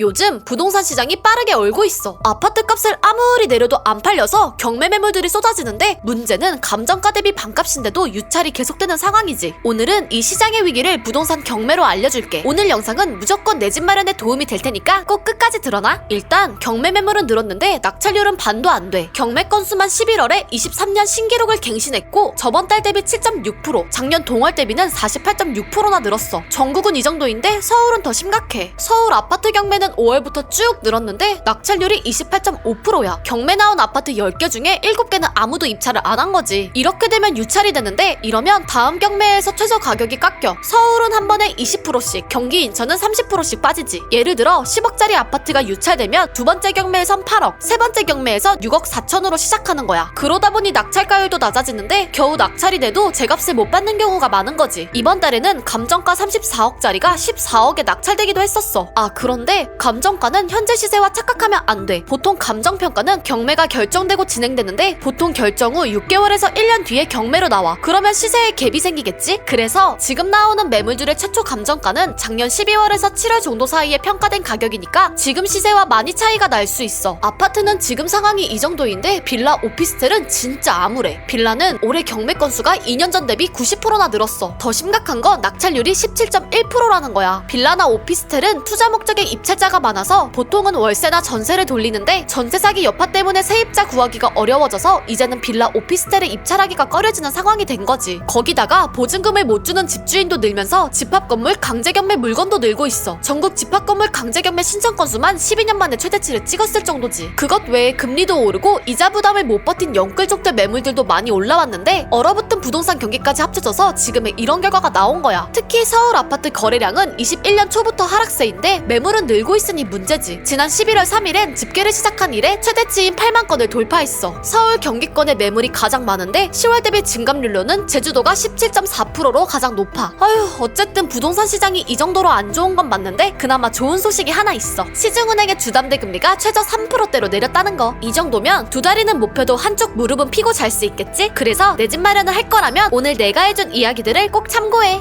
요즘 부동산 시장이 빠르게 얼고 있어. 아파트 값을 아무리 내려도 안 팔려서 경매 매물들이 쏟아지는데 문제는 감정가 대비 반값인데도 유찰이 계속되는 상황이지. 오늘은 이 시장의 위기를 부동산 경매로 알려줄게. 오늘 영상은 무조건 내 집 마련에 도움이 될 테니까 꼭 끝까지 들어놔. 일단 경매 매물은 늘었는데 낙찰률은 반도 안 돼. 경매 건수만 11월에 23년 신기록을 갱신했고 저번 달 대비 7.6%, 작년 동월 대비는 48.6%나 늘었어. 전국은 이 정도인데 서울은 더 심각해. 서울 아파트 경매는 5월부터 쭉 늘었는데 낙찰률이 28.5%야. 경매 나온 아파트 10개 중에 7개는 아무도 입찰을 안 한 거지. 이렇게 되면 유찰이 되는데 이러면 다음 경매에서 최저 가격이 깎여. 서울은 한 번에 20%씩, 경기 인천은 30%씩 빠지지. 예를 들어 10억짜리 아파트가 유찰되면 두 번째 경매에선 8억, 세 번째 경매에서 6억 4천으로 시작하는 거야. 그러다 보니 낙찰가율도 낮아지는데 겨우 낙찰이 돼도 제값을 못 받는 경우가 많은 거지. 이번 달에는 감정가 34억짜리가 14억에 낙찰되기도 했었어. 아 그런데 감정가는 현재 시세와 착각하면 안 돼. 보통 감정평가는 경매가 결정되고 진행되는데 보통 결정 후 6개월에서 1년 뒤에 경매로 나와. 그러면 시세에 갭이 생기겠지? 그래서 지금 나오는 매물들의 최초 감정가는 작년 12월에서 7월 정도 사이에 평가된 가격이니까 지금 시세와 많이 차이가 날 수 있어. 아파트는 지금 상황이 이 정도인데 빌라 오피스텔은 진짜 암울해. 빌라는 올해 경매 건수가 2년 전 대비 90%나 늘었어. 더 심각한 건 낙찰률이 17.1%라는 거야. 빌라나 오피스텔은 투자 목적의 입찰자 가 많아서 보통은 월세나 전세를 돌리는데 전세 사기 여파 때문에 세입자 구하기가 어려워져서 이제는 빌라 오피스텔을 입찰하기가 꺼려지는 상황이 된 거지. 거기다가 보증금을 못 주는 집주인도 늘면서 집합 건물 강제 경매 물건도 늘고 있어. 전국 집합 건물 강제 경매 신청 건수만 12년 만에 최대치를 찍었을 정도지. 그것 외에 금리도 오르고 이자 부담을 못 버틴 영끌족들 매물들도 많이 올라왔는데 얼어붙은 부동산 경기까지 합쳐져서 지금의 이런 결과가 나온 거야. 특히 서울 아파트 거래량은 21년 초부터 하락세인데 매물은 늘고 있으니 문제지. 지난 11월 3일엔 집계를 시작한 이래 최대치인 8만 건을 돌파했어. 서울 경기권의 매물이 가장 많은데 10월 대비 증감률로는 제주도가 17.4%로 가장 높아. 아휴 어쨌든 부동산 시장이 이 정도로 안 좋은 건 맞는데 그나마 좋은 소식이 하나 있어. 시중은행의 주담대 금리가 최저 3%대로 내렸다는 거. 이 정도면 두 다리는 못 펴도 한쪽 무릎은 피고 잘 수 있겠지? 그래서 내 집 마련을 할 거라면 오늘 내가 해준 이야기들을 꼭 참고해.